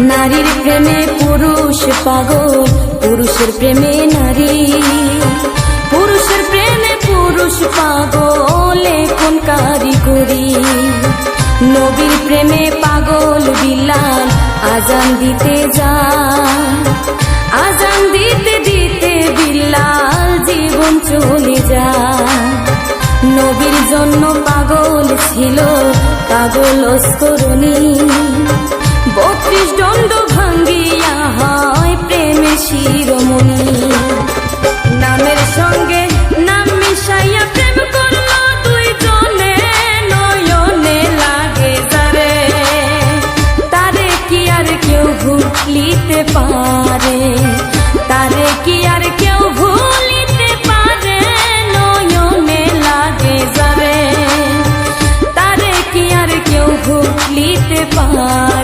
নারীর প্রেমে পুরুষ পাগল, পুরুষের প্রেমে নারী। পুরুষের প্রেমে পুরুষ পাগল কোন কারিগরি। নবীর প্রেমে পাগল বিলাল আজান দিতে যা আজান দিতে দিতে বিলাল জীবন চলে যায় নবীর জন্য পাগল ছিল পাগল অস্করণী শিরোমণি নামের সঙ্গে নাম মিশাইয়া প্রেম করল তুই নয়নে লাগে যারে। তারে কি আর কেউ ভুলিতে পারে? তারে কি আর কেউ ভুলিতে পারে? নয়নে লাগে যারে। তারে কি আর কেউ ভুলিতে পারে?